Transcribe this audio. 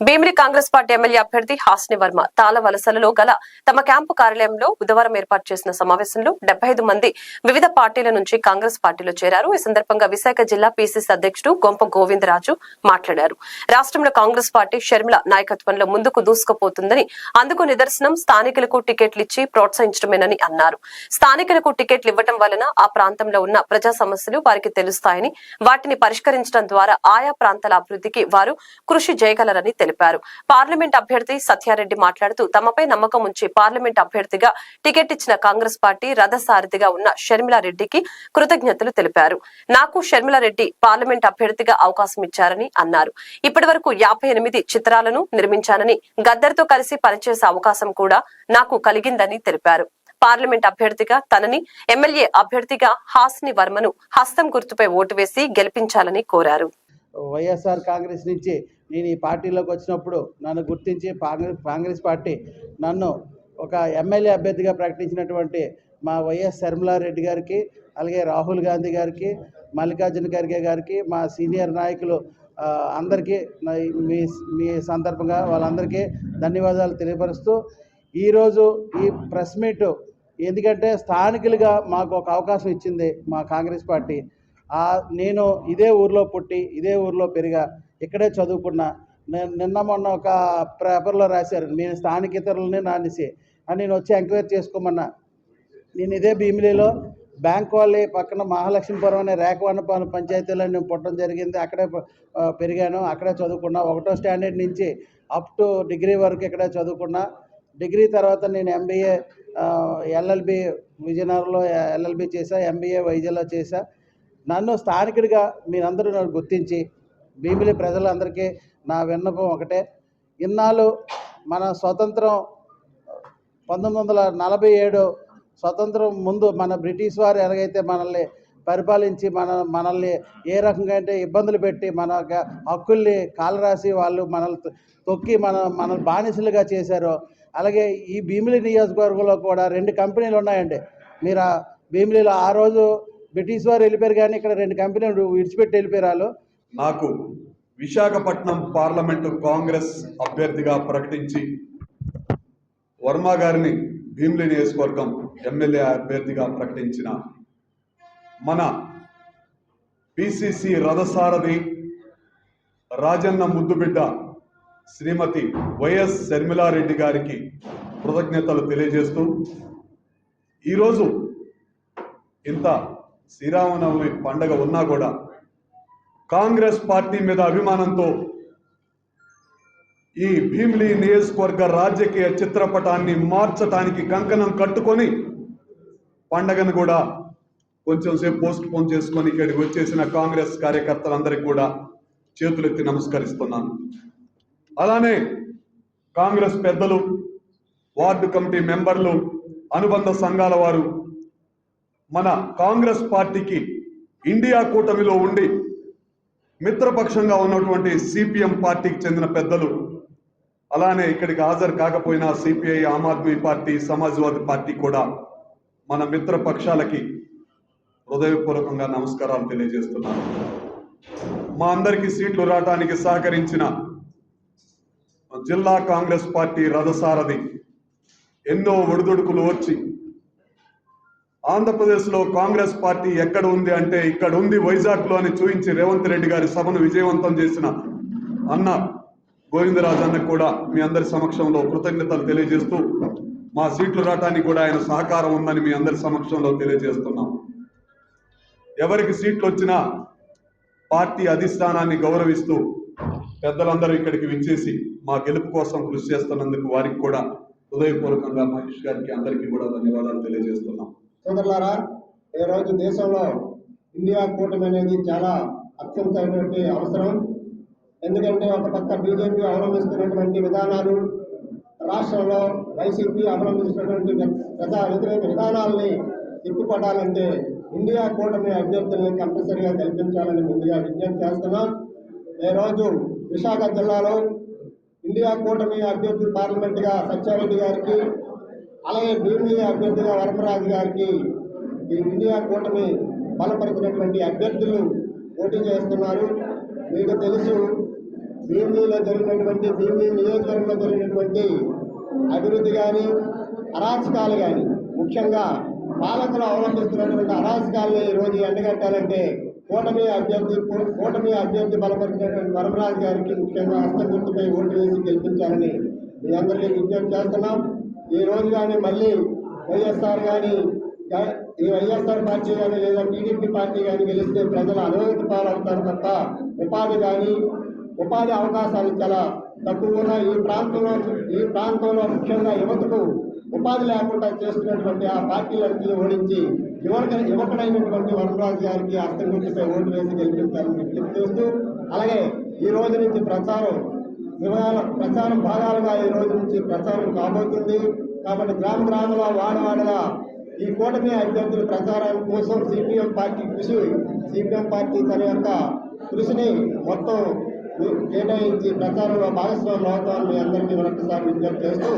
Bheemili Congress party MLA అభ్యర్థి హాస్ని వర్మ తాళ వలసలలో గల తమ క్యాంపు కార్యాలయంలో బుధవారం ఏర్పాటు చేసిన సమావేశంలో డెబ్బై ఐదు మంది వివిధ పార్టీల నుంచి కాంగ్రెస్ పార్టీలో చేరారు. ఈ సందర్భంగా విశాఖ జిల్లా పీసీసీ అధ్యక్షుడు గొంప గోవిందరాజు మాట్లాడారు. రాష్ట్రంలో కాంగ్రెస్ పార్టీ షర్మిల నాయకత్వంలో ముందుకు దూసుకుపోతుందని అందుకు నిదర్శనం స్థానికులకు టికెట్లు ఇచ్చి ప్రోత్సహించడమేనని అన్నారు. స్థానికులకు టికెట్లు ఇవ్వటం వలన ఆ ప్రాంతంలో ఉన్న ప్రజా సమస్యలు వారికి తెలుస్తాయని వాటిని పరిష్కరించడం ద్వారా ఆయా ప్రాంతాల అభివృద్ధికి వారు కృషి చేయగలరని తెలిపారు. పార్లమెంట్ అభ్యర్థి సత్యారెడ్డి మాట్లాడుతూ తమపై నమ్మకం ఉంచి పార్లమెంట్ అభ్యర్థిగా టికెట్ ఇచ్చిన కాంగ్రెస్ పార్టీ రథసారథిగా ఉన్న షర్మిలారెడ్డికి కృతజ్ఞతలు తెలిపారు. నాకు షర్మిలారెడ్డి పార్లమెంట్ అభ్యర్థిగా అవకాశం ఇచ్చారని అన్నారు. ఇప్పటి వరకు యాభై ఎనిమిది చిత్రాలను నిర్మించానని గద్దర్తో కలిసి పనిచేసే అవకాశం కూడా నాకు కలిగిందని తెలిపారు. పార్లమెంట్ అభ్యర్థిగా తనని ఎమ్మెల్యే అభ్యర్థిగా హాస్ని వర్మను హస్తం గుర్తుపై ఓటు వేసి గెలిపించాలని కోరారు. వైఎస్ఆర్ కాంగ్రెస్ నుంచి నేను ఈ పార్టీలోకి వచ్చినప్పుడు నన్ను గుర్తించి కాంగ్రెస్ కాంగ్రెస్ పార్టీ నన్ను ఒక ఎమ్మెల్యే అభ్యర్థిగా ప్రకటించినటువంటి మా వైఎస్ శర్మలారెడ్డి గారికి అలాగే రాహుల్ గాంధీ గారికి మల్లికార్జున ఖర్గే గారికి మా సీనియర్ నాయకులు అందరికీ మీ మీ సందర్భంగా వాళ్ళందరికీ ధన్యవాదాలు తెలియపరుస్తూ ఈరోజు ఈ ప్రెస్ మీట్ ఎందుకంటే స్థానికులుగా మాకు ఒక అవకాశం ఇచ్చింది మా కాంగ్రెస్ పార్టీ. నేను ఇదే ఊర్లో పుట్టి ఇదే ఊర్లో పెరిగా ఇక్కడే చదువుకున్నా. నేను నిన్న మొన్న ఒక పేపర్లో రాశారు నేను స్థానికేతరులని నానేసి అని నేను వచ్చి ఎంక్వైరీ చేసుకోమన్నా. నేను ఇదే భీమిలిలో బ్యాంక్ వాళ్ళే పక్కన మహాలక్ష్మీపురం అనే రేఖవన్న పంచాయతీలో నేను పుట్టడం జరిగింది. అక్కడే పెరిగాను. అక్కడే చదువుకున్నా. ఒకటో స్టాండర్డ్ నుంచి అప్ టు డిగ్రీ వరకు ఇక్కడే చదువుకున్నా. డిగ్రీ తర్వాత నేను ఎంబీఏ ఎల్ఎల్బి విజయనగరంలో ఎల్ఎల్బి చేశా ఎంబీఏ వైజాగ్లో చేశా. నన్ను స్థానికుడిగా మీరందరూ నన్ను గుర్తించి భీమిలి ప్రజలందరికీ నా విన్నపం ఒకటే. ఇన్నాళ్ళు మన స్వతంత్రం పంతొమ్మిది వందల నలభై ఏడు స్వతంత్రం ముందు మన బ్రిటిష్ వారు ఎలాగైతే మనల్ని పరిపాలించి మన మనల్ని ఏ రకంగా అంటే ఇబ్బందులు పెట్టి మన హక్కుల్ని కాలరాసి వాళ్ళు మనల్ని తొక్కి మన మన బానిసలుగా చేశారో అలాగే ఈ భీమిలి నియోజకవర్గంలో కూడా రెండు కంపెనీలు ఉన్నాయండి. మీరు ఆ భీమిలిలో ఆ రోజు బ్రిటిష్ వారు వెళ్ళిపోయారు కానీ ఇక్కడ రెండు కంపెనీలు విడిచిపెట్టి వెళ్ళిపోయారు వాళ్ళు. నాకు విశాఖపట్నం పార్లమెంటు కాంగ్రెస్ అభ్యర్థిగా ప్రకటించి వర్మ గారిని భీమిలి నియోజకవర్గం ఎమ్మెల్యే అభ్యర్థిగా ప్రకటించిన మన పిసిసి రథసారథి రాజన్న ముద్దుబిడ్డ శ్రీమతి వైఎస్ శర్మిలారెడ్డి గారికి కృతజ్ఞతలు తెలియజేస్తూ ఈరోజు ఇంత శ్రీరామనవమి పండగ ఉన్నా కూడా కాంగ్రెస్ పార్టీ మీద అభిమానంతో ఈ భీమ్లీ నియోజకవర్గ రాజకీయ చిత్రపటాన్ని మార్చటానికి కంకణం కట్టుకొని పండగను కూడా కొంచెం సేపు పోస్ట్ పోన్ చేసుకొని ఇక్కడికి వచ్చేసిన కాంగ్రెస్ కార్యకర్తలందరికీ కూడా చేతులెత్తి నమస్కరిస్తున్నాను. అలానే కాంగ్రెస్ పెద్దలు వార్డు కమిటీ మెంబర్లు అనుబంధ సంఘాల వారు మన కాంగ్రెస్ పార్టీకి ఇండియా కూటమిలో ఉండి మిత్రపక్షంగా ఉన్నటువంటి సిపిఎం పార్టీకి చెందిన పెద్దలు అలానే ఇక్కడికి హాజరు కాకపోయినా CPI Aam Aadmi party Samajwadi party కూడా మన మిత్రపక్షాలకి హృదయపూర్వకంగా నమస్కారాలు తెలియజేస్తున్నాను మా అందరికీ సీట్లు రావటానికి సహకరించిన జిల్లా కాంగ్రెస్ పార్టీ రథసారథి ఎన్నో ఒడిదుడుకులు వచ్చి ఆంధ్రప్రదేశ్లో కాంగ్రెస్ పార్టీ ఎక్కడ ఉంది అంటే ఇక్కడ ఉంది వైజాగ్లో అని చూపించి రేవంత్ రెడ్డి గారి సభను విజయవంతం చేసిన అన్న గోవిందరాజు అన్న కూడా మీ అందరి సమక్షంలో కృతజ్ఞతలు తెలియజేస్తూ మా సీట్లు రావటానికి కూడా ఆయన సహకారం ఉందని మీ అందరి సమక్షంలో తెలియజేస్తున్నాం. ఎవరికి సీట్లు వచ్చినా పార్టీ అధిష్టానాన్ని గౌరవిస్తూ పెద్దలందరూ ఇక్కడికి విచ్చేసి మా గెలుపు కోసం కృషి చేస్తున్నందుకు వారికి కూడా హృదయపూర్వకంగా మహేష్ గారికి అందరికీ కూడా ధన్యవాదాలు తెలియజేస్తున్నాం. సోదరులారా ఈ రోజు దేశంలో ఇండియా కూటమి అనేది చాలా అత్యంతమైనటువంటి అవసరం. ఎందుకంటే ఒక పక్క బీజేపీ అవలంబిస్తున్నటువంటి విధానాలు రాష్ట్రంలో వైసీపీ అవలంబిస్తున్నటువంటి ప్రజా వ్యతిరేక విధానాలని తిప్పికొట్టాలంటే ఇండియా కూటమి అభ్యర్థుల్ని కంపల్సరీగా కల్పించాలని ముందుగా విజ్ఞప్తి చేస్తున్నాం. ఈ రోజు విశాఖ జిల్లాలో ఇండియా కూటమి అభ్యర్థి పార్లమెంట్గా సత్యారెడ్డి గారికి అలాగే భీమిలి అభ్యర్థిగా వరమరాజు గారికి ఈ ఇండియా కూటమి బలపరిచినటువంటి అభ్యర్థులు పోటీ చేస్తున్నారు. మీకు తెలుసు భీమిలీలో జరిగినటువంటి భీమిలీ నియోజకవర్గంలో జరిగినటువంటి అభివృద్ధి కానీ అరాచకాలు కానీ ముఖ్యంగా పాలకులు అవలంబిస్తున్నటువంటి అరాచకాలను ఈరోజు రోజు ఎండగట్టాలంటే కూటమి అభ్యర్థి కూటమి అభ్యర్థి బలపరిచినటువంటి వరమరాజు గారికి ముఖ్యంగా హస్త గుర్తుపై ఓటు వేసి గెలిపించాలని మీ అందరికీ విజ్ఞప్తి చేస్తున్నాం. ఈ రోజు కానీ మళ్ళీ వైఎస్ఆర్ కానీ ఈ వైఎస్ఆర్ పార్టీ కానీ లేదా టీడీపీ పార్టీ కానీ గెలిస్తే ప్రజలు అవినీతి పాలవుతారు తప్ప ఉపాధి కానీ ఉపాధి అవకాశాలు చాలా తక్కువ ఈ ప్రాంతంలో ఈ ప్రాంతంలో ముఖ్యంగా యువతకు ఉపాధి లేకుండా చేస్తున్నటువంటి ఆ పార్టీలన్నీ ఓడించి యువక యువకుడైనటువంటి వరదరాజు గారికి అర్థం గుర్తుపై ఓటు వేసి గెలిపించాలని విజ్ఞప్తి చేస్తూ అలాగే ఈ రోజు నుంచి ప్రచారం వివరాల ప్రచారం భాగాలుగా ఈ రోజు నుంచి ప్రచారం కాబోతుంది. కాబట్టి గ్రామ గ్రామంలో వాడవాడగా ఈ కూటమి అభ్యర్థుల ప్రచారం కోసం సిపిఎం పార్టీ కృషి సిపిఎం పార్టీ తన యొక్క కృషిని మొత్తం కేటాయించి ప్రచారంలో భాగస్వాములు అవుతామని మీ అందరికీ మరొకసారి విజ్ఞప్తి చేస్తూ